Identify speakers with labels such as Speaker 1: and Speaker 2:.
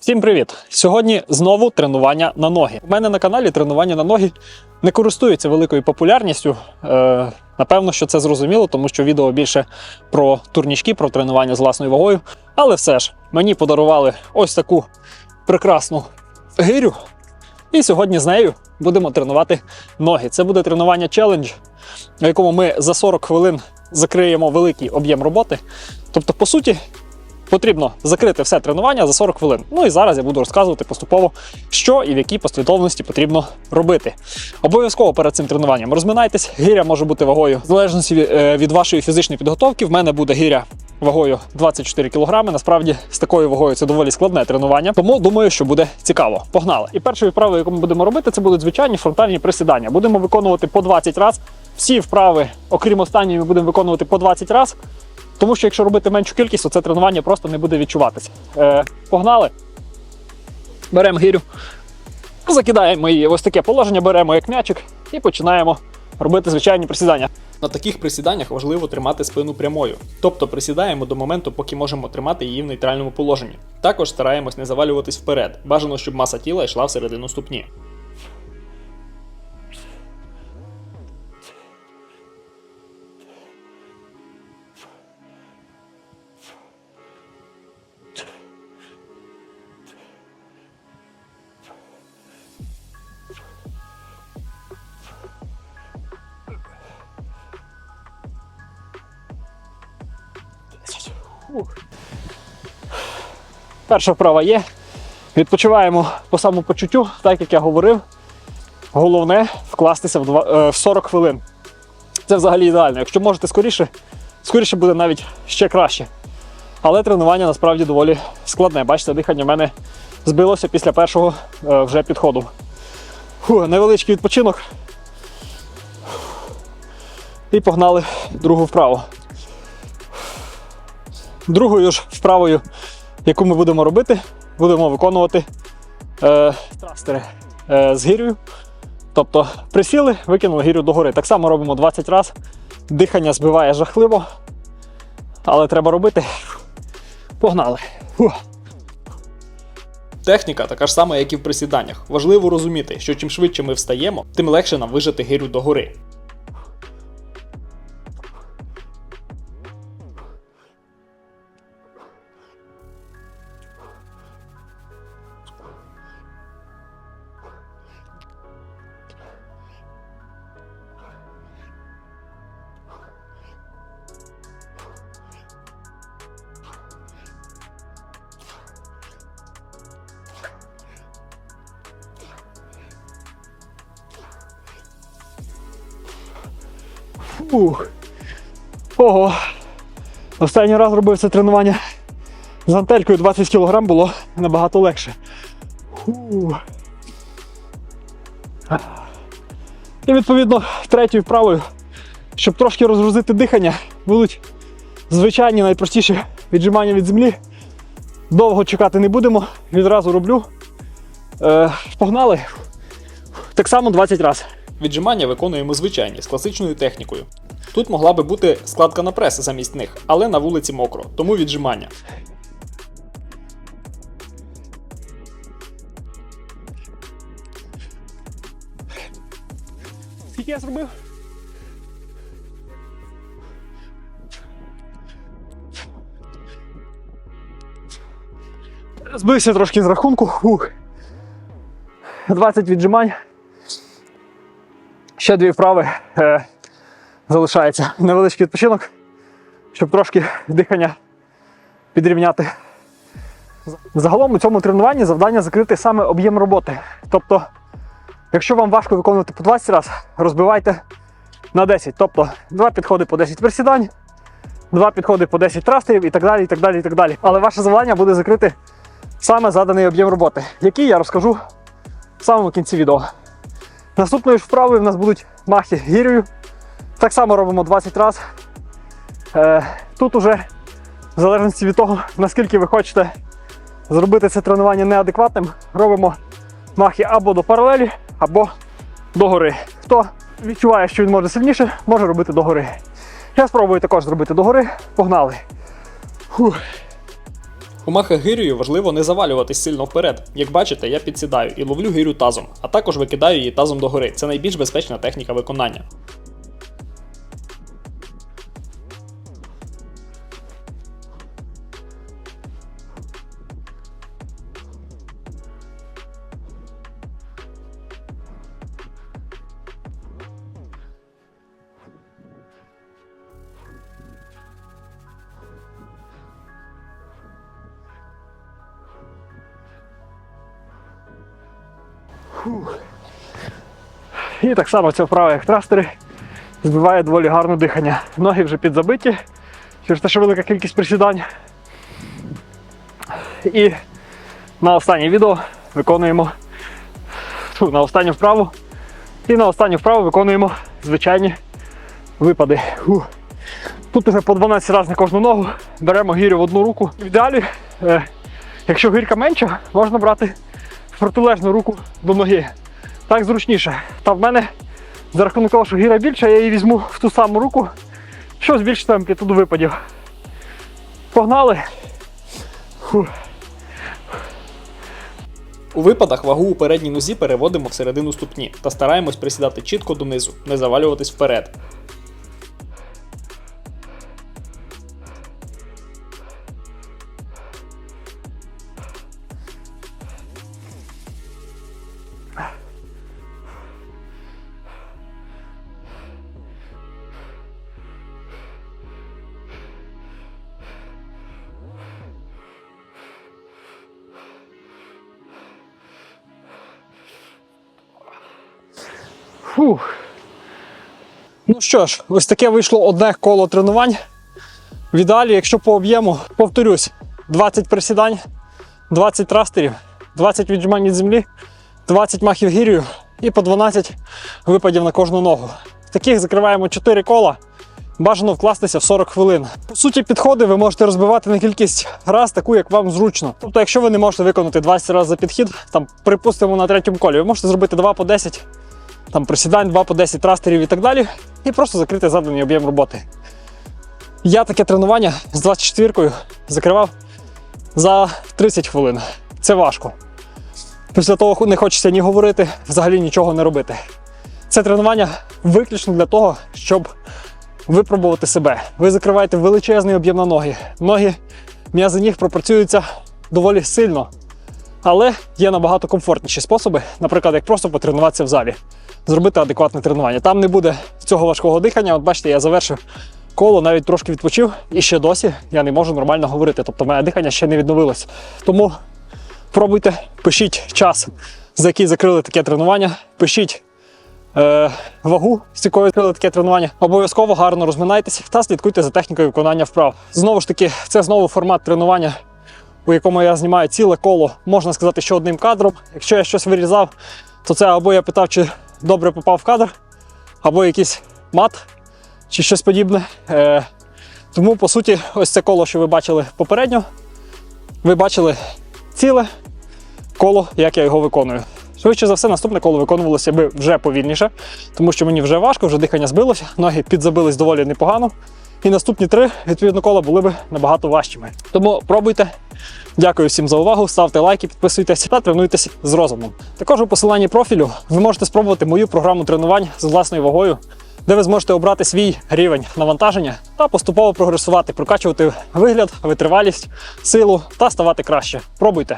Speaker 1: Всім привіт! Сьогодні знову тренування на ноги. У мене на каналі тренування на ноги не користується великою популярністю. Е, напевно, що це зрозуміло, тому що відео більше про турнічки, про тренування з власною вагою. Але все ж мені подарували ось таку прекрасну гирю. І сьогодні з нею будемо тренувати ноги. Це буде тренування челендж, в якому ми за 40 хвилин закриємо великий об'єм роботи. Тобто, по суті, потрібно закрити все тренування за 40 хвилин. Ну і зараз я буду розказувати поступово, що і в якій послідовності потрібно робити. Обов'язково перед цим тренуванням розминайтесь. Гиря може бути вагою в залежності від, е, вашої фізичної підготовки. В мене буде гиря. Вагою 24 кг. Насправді з такою вагою це доволі складне тренування, тому думаю, що буде цікаво. Погнали! І першою вправою, яку ми будемо робити, це будуть звичайні фронтальні присідання. Будемо виконувати по 20 разів. Всі вправи, окрім останньої, ми будемо виконувати по 20 разів. Тому що якщо робити меншу кількість, то це тренування просто не буде відчуватися. Е, погнали. Беремо гирю, закидаємо її ось таке положення, беремо як м'ячик і починаємо робити звичайні присідання.
Speaker 2: На таких присіданнях важливо тримати спину прямою, тобто присідаємо до моменту, поки можемо тримати її в нейтральному положенні. Також стараємось не завалюватись вперед. Бажано, щоб маса тіла йшла всередину ступні.
Speaker 1: Перша вправа є. Відпочиваємо по самопочуттю, так як я говорив. Головне вкластися в, два, е, в 40 хвилин. Це взагалі ідеально. Якщо можете скоріше, скоріше буде навіть ще краще. Але тренування насправді доволі складне. Бачите, дихання в мене збилося після першого е, вже підходу. Фу, невеличкий відпочинок. І погнали другу вправу. Другою ж вправою, яку ми будемо робити, будемо виконувати е, трастери е, з гір'ю. Тобто присіли, викинули гірю догори. Так само робимо 20 разів. Дихання збиває жахливо, але треба робити. Погнали. Фух.
Speaker 2: Техніка така ж сама, як і в присіданнях. Важливо розуміти, що чим швидше ми встаємо, тим легше нам вижати гирю догори.
Speaker 1: Фух. Ого. Останній раз робив це тренування з гантелькою 20 кг було набагато легше. Фух. І відповідно третьою вправою, щоб трошки розгрузити дихання, будуть звичайні найпростіші віджимання від землі. Довго чекати не будемо, відразу роблю. Е, погнали. Так само 20 разів.
Speaker 2: Віджимання виконуємо звичайні з класичною технікою. Тут могла би бути складка на прес замість них, але на вулиці мокро, тому віджимання.
Speaker 1: Скільки я зробив? Збився трошки з рахунку. Фух. 20 віджимань. Ще дві вправи е, залишається. Невеличкий відпочинок, щоб трошки дихання підрівняти. Загалом у цьому тренуванні завдання закрити саме об'єм роботи. Тобто Якщо вам важко виконувати по 20 разів, розбивайте на 10. Тобто два підходи по 10 присідань, два підходи по 10 трастерів і так далі. і так далі, і так далі. Але ваше завдання буде закрити саме заданий об'єм роботи, який я розкажу в самому кінці відео. Наступною вправою в нас будуть махи гір'ю. Так само робимо 20 разів. Е, тут уже в залежності від того, наскільки ви хочете зробити це тренування неадекватним, робимо махи або до паралелі, або до гори. Хто відчуває, що він може сильніше, може робити до гори. Я спробую також зробити до гори. Погнали. Фух.
Speaker 2: У маха гирею важливо не завалюватись сильно вперед. Як бачите, я підсідаю і ловлю гирю тазом, а також викидаю її тазом догори. Це найбільш безпечна техніка виконання.
Speaker 1: І так само ця вправа, як трастери, збиває доволі гарне дихання. Ноги вже підзабиті, через те, що велика кількість присідань. І на останнє відео виконуємо на останню вправу. І на останню вправу виконуємо звичайні випади. Тут уже по 12 разів на кожну ногу. Беремо гірю в одну руку. В ідеалі, е, якщо гірка менша, можна брати протилежну руку до ноги. Так зручніше. Та в мене за рахунок того, що гіра більша, я її візьму в ту саму руку, що збільшити амплітуду випадів. Погнали. Фу.
Speaker 2: У випадах вагу у передній нозі переводимо всередину ступні та стараємось присідати чітко донизу, не завалюватись вперед.
Speaker 1: Фух. Ну що ж, ось таке вийшло одне коло тренувань. В ідеалі, якщо по об'єму, повторюсь, 20 присідань, 20 трастерів, 20 віджимань від землі, 20 махів гір'ю і по 12 випадів на кожну ногу. Таких закриваємо 4 кола. Бажано вкластися в 40 хвилин. По суті, підходи ви можете розбивати на кількість раз таку, як вам зручно. Тобто, якщо ви не можете виконати 20 разів за підхід, там припустимо на третьому колі, ви можете зробити 2 по 10 там присідань 2 по 10 трастерів і так далі, і просто закрити заданий об'єм роботи. Я таке тренування з 24-кою закривав за 30 хвилин. Це важко. Після того не хочеться ні говорити, взагалі нічого не робити. Це тренування виключно для того, щоб випробувати себе. Ви закриваєте величезний об'єм на ноги. Ноги, м'язи ніг пропрацюються доволі сильно. Але є набагато комфортніші способи, наприклад, як просто потренуватися в залі, зробити адекватне тренування. Там не буде цього важкого дихання. От бачите, я завершив коло, навіть трошки відпочив, і ще досі я не можу нормально говорити. Тобто моє дихання ще не відновилось. Тому пробуйте, пишіть час, за який закрили таке тренування, пишіть. Е, вагу, з якою відкрили таке тренування. Обов'язково гарно розминайтеся та слідкуйте за технікою виконання вправ. Знову ж таки, це знову формат тренування, у якому я знімаю ціле коло, можна сказати, що одним кадром. Якщо я щось вирізав, то це або я питав, чи добре попав в кадр, або якийсь мат, чи щось подібне. Е, тому, по суті, ось це коло, що ви бачили попередньо, ви бачили ціле коло, як я його виконую. Швидше за все, наступне коло виконувалося би вже повільніше, тому що мені вже важко, вже дихання збилося, ноги підзабились доволі непогано. І наступні три, відповідно, кола були б набагато важчими. Тому пробуйте. Дякую всім за увагу. Ставте лайки, підписуйтесь та тренуйтесь з розумом. Також у посиланні профілю ви можете спробувати мою програму тренувань з власною вагою, де ви зможете обрати свій рівень навантаження та поступово прогресувати, прокачувати вигляд, витривалість, силу та ставати краще. Пробуйте!